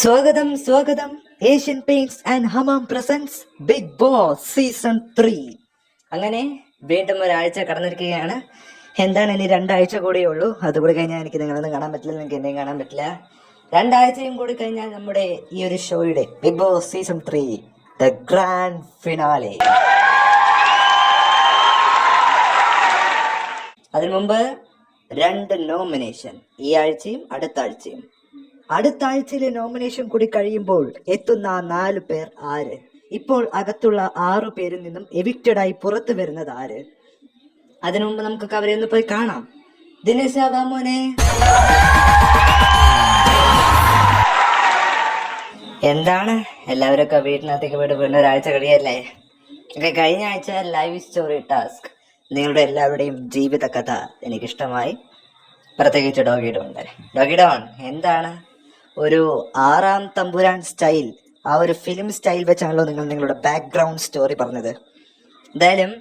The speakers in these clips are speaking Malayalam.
സ്വാഗതം സ്വാഗതം. Asian Paints and Hamam presents Bigg Boss season three അങ്ങനെ വീണ്ടും ഒരാഴ്ച കടന്നിരിക്കുകയാണ്. എന്താണ് ഇനി രണ്ടാഴ്ച കൂടിയേ ഉള്ളൂ? അതുകൂടി കഴിഞ്ഞാൽ എനിക്ക് നിങ്ങളൊന്നും കാണാൻ പറ്റില്ല നിങ്ങൾക്ക് എന്നെയും കാണാൻ പറ്റില്ല. രണ്ടാഴ്ചയും കൂടി കഴിഞ്ഞാൽ നമ്മുടെ ഈ ഒരു ഷോയുടെ Bigg Boss season three the grand finale അതിനു മുമ്പ് രണ്ട് നോമിനേഷൻ ഈ ആഴ്ചയും അടുത്ത ആഴ്ചയും. അടുത്ത ആഴ്ചയിലെ നോമിനേഷൻ കൂടി കഴിയുമ്പോൾ എത്തുന്ന നാല് പേർ ആര്? ഇപ്പോൾ അകത്തുള്ള ആറു പേരിൽ നിന്നും എവിക്റ്റഡ് ആയി പുറത്തു വരുന്നത് ആര്? അതിനു മുമ്പ് നമുക്കൊക്കെ അവരെ ഒന്ന് പോയി കാണാം. ദിനേശ് ആവാ മോനെ. എന്താണ്? എല്ലാവരൊക്കെ വീട്ടിനകത്തേക്ക് പോയിട്ട് വീണ്ടും ഒരാഴ്ച കഴിയല്ലേ? ഒക്കെ കഴിഞ്ഞ ആഴ്ച ലൈവ് സ്റ്റോറി ടാസ്ക് നിങ്ങളുടെ എല്ലാവരുടെയും ജീവിത കഥ എനിക്കിഷ്ടമായി. പ്രത്യേകിച്ച് ഡോഗിയുടെ ഉണ്ട് ഓൺ എന്താണ്? ഒരു ആറാം തമ്പുരാൻ സ്റ്റൈൽ ആ ഒരു ഫിലിം സ്റ്റൈൽ വെച്ചാണല്ലോ നിങ്ങൾ നിങ്ങളുടെ ബാക്ക്ഗ്രൗണ്ട് സ്റ്റോറി പറഞ്ഞത്. എന്തായാലും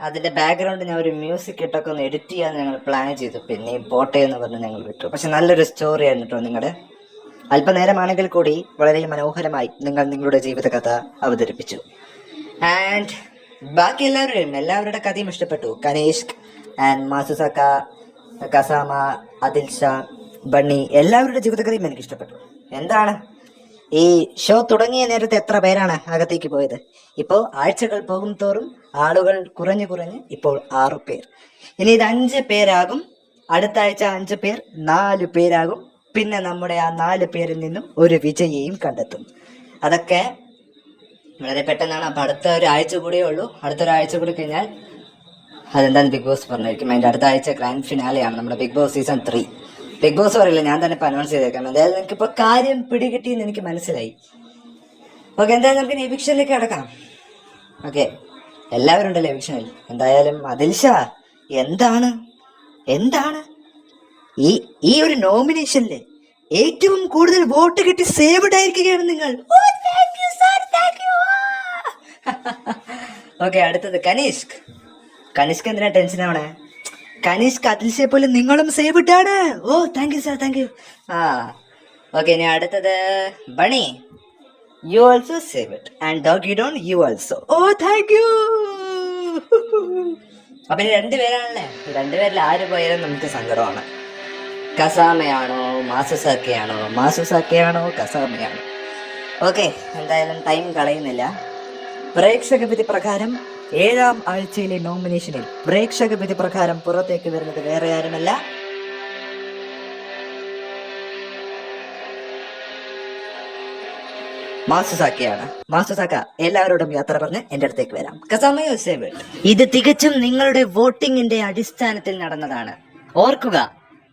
അതിന്റെ ബാക്ക്ഗ്രൗണ്ട് ഞാൻ ഒരു മ്യൂസിക് ഇട്ടൊക്കെ ഒന്ന് എഡിറ്റ് ചെയ്യാൻ ഞങ്ങൾ പ്ലാൻ ചെയ്തു. പിന്നെ പോട്ടെ എന്ന് പറഞ്ഞ് ഞങ്ങൾ വിട്ടു. പക്ഷെ നല്ലൊരു സ്റ്റോറി ആയിരുന്നു കേട്ടോ നിങ്ങളുടെ അല്പനേരമാണെങ്കിൽ കൂടി വളരെ മനോഹരമായി നിങ്ങൾ നിങ്ങളുടെ ജീവിതകഥ അവതരിപ്പിച്ചു. ആൻഡ് ബാക്കി എല്ലാവരുടെയും എല്ലാവരുടെ കഥയും ഇഷ്ടപ്പെട്ടു. കനേഷ് ആൻഡ് മാസുസക്ക കസാമ അദിൽ ഷാ ബണ്ണി എല്ലാവരുടെ ജീവിതകഥയും എനിക്ക് ഇഷ്ടപ്പെട്ടു എന്താണ്? ഈ ഷോ തുടങ്ങിയ നേരത്തെ എത്ര പേരാണ് അകത്തേക്ക് പോയത്? ഇപ്പോൾ ആഴ്ചകൾ പോകും തോറും ആളുകൾ കുറഞ്ഞു കുറഞ്ഞ് ഇപ്പോൾ ആറു പേർ. ഇനി ഇത് അഞ്ച് പേരാകും. അടുത്ത ആഴ്ച അഞ്ച് പേർ നാല് പേരാകും. പിന്നെ നമ്മുടെ ആ നാല് പേരിൽ നിന്നും ഒരു വിജയിയും കണ്ടെത്തും. അതൊക്കെ വളരെ പെട്ടെന്നാണ്. അപ്പം അടുത്ത ഒരാഴ്ച കൂടിയേ ഉള്ളൂ. അടുത്ത ഒരാഴ്ച കൂടി കഴിഞ്ഞാൽ അതെന്താണ് ബിഗ് ബോസ് പറഞ്ഞിരിക്കും. അതിന്റെ അടുത്ത ആഴ്ച ഗ്രാൻഡ് ഫിനാലെയാണ് നമ്മുടെ Bigg Boss season three Bigg Boss പറയില്ല ഞാൻ തന്നെ ഇപ്പൊ അനൗൺസ് ചെയ്തേക്കാം. അതായത് നിങ്ങൾക്ക് ഇപ്പൊ കാര്യം പിടികിട്ടിയെന്ന് എനിക്ക് മനസ്സിലായി. ഓക്കെ എന്തായാലും നമുക്ക് എവിക്ഷനിലേക്ക് കിടക്കാം. ഓക്കെ എല്ലാവരും ഉണ്ടല്ലോ എവിക്ഷനിൽ എന്തായാലും അതിൽഷ എന്താണ്? എന്താണ്? ഈ ഈ ഒരു നോമിനേഷനിൽ ഏറ്റവും കൂടുതൽ വോട്ട് കിട്ടി സേവ്ഡ് ആയിരിക്കുകയാണ് നിങ്ങൾ. ഓക്കെ അടുത്തത് കനീഷ്ക്. കനിഷ്ക് എന്തിനാ ടെൻഷൻ ആവണേ? കനിഷ്ക് അതിൽഷയെ പോലെ നിങ്ങളും സേവ് ഇട്ടാണ്. ഓ thank you sir thank you ah okay ഇനി അടുത്തത്. Bunny you also save it and dog Don you also oh thank you അപ്പൊ ഇനി രണ്ടുപേരാണല്ലേ രണ്ടുപേരിൽ ആര് പോയാലും നമുക്ക് സങ്കടമാണ്. കസാമയാണോ മാസുസാക്കയാണോ? മാസുസാക്കയാണോ കസാമയാണോ? ഓക്കെ എന്തായാലും ടൈം കളയുന്നില്ല. പ്രേക്ഷക വിധി പ്രകാരം ഏഴാം ആഴ്ചയിലെ നോമിനേഷനിൽ പ്രേക്ഷക വിധി പ്രകാരം പുറത്തേക്ക് വരുന്നത് വേറെ ആരുമല്ല. മാസുസാക്കയാണ് മാസുസാക്ക എല്ലാവരോടും യാത്ര പറഞ്ഞ് എന്റെ അടുത്തേക്ക് വരാം. കസാമയോ സേവ് ഇത് തികച്ചും നിങ്ങളുടെ വോട്ടിംഗിന്റെ അടിസ്ഥാനത്തിൽ നടന്നതാണ്. ഓർക്കുക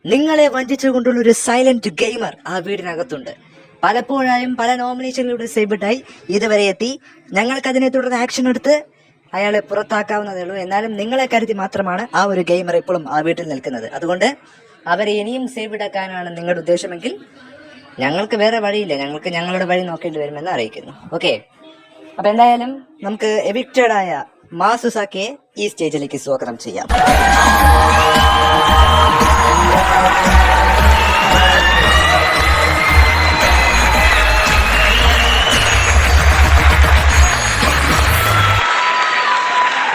നിങ്ങളെ വഞ്ചിച്ചുകൊണ്ടുള്ള ഒരു സൈലന്റ് ഗെയിമർ ആ വീടിനകത്തുണ്ട്. പലപ്പോഴായും പല നോമിനേഷനിലൂടെ സേബിട്ടായി ഇതുവരെ എത്തി. ഞങ്ങൾക്ക് അതിനെ തുടർന്ന് ആക്ഷൻ എടുത്ത് അയാളെ പുറത്താക്കാവുന്നതേ ഉള്ളൂ എന്നാലും നിങ്ങളെ കരുതി മാത്രമാണ് ആ ഒരു ഗെയിമർ ഇപ്പോഴും ആ വീട്ടിൽ നിൽക്കുന്നത്. അതുകൊണ്ട് അവരെ ഇനിയും സേവ് സേവിടാക്കാനാണ് നിങ്ങളുടെ ഉദ്ദേശമെങ്കിൽ ഞങ്ങൾക്ക് വേറെ വഴിയില്ല. ഞങ്ങൾക്ക് ഞങ്ങളുടെ വഴി നോക്കേണ്ടി വരുമെന്ന് അറിയിക്കുന്നു. ഓക്കെ അപ്പൊ എന്തായാലും നമുക്ക് എവിക്റ്റഡ് ആയ മാസുസാക്കിയെ ഈ സ്റ്റേജിലേക്ക് സ്വാഗതം ചെയ്യാം.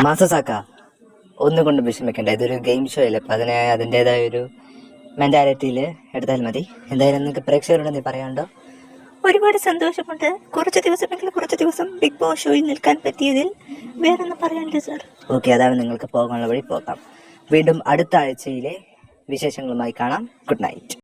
മാസസാക്ക ഒന്നുകൊണ്ട് വിഷമിക്കണ്ട. ഇതൊരു ഗെയിം ഷോ അല്ലേ? അപ്പൊ അതിനെ അതിന്റെതായ ഒരു മെന്റാലിറ്റിയിൽ എടുത്താൽ മതി. എന്തായാലും നിങ്ങൾക്ക് പ്രേക്ഷകരോട് നീ പറയാണ്ടോ ഒരുപാട് സന്തോഷമുണ്ട്. കുറച്ച് ദിവസമെങ്കിലും കുറച്ച് ദിവസം ബിഗ് ബോസ് ഷോയിൽ നിൽക്കാൻ പറ്റിയതിൽ വേറൊന്നും പറയാനില്ല സാർ ഓക്കെ അതാണ് നിങ്ങൾക്ക് പോകാനുള്ള വഴി. പോകാം. വീണ്ടും അടുത്ത ആഴ്ചയിലെ വിശേഷങ്ങളുമായി കാണാം. Good night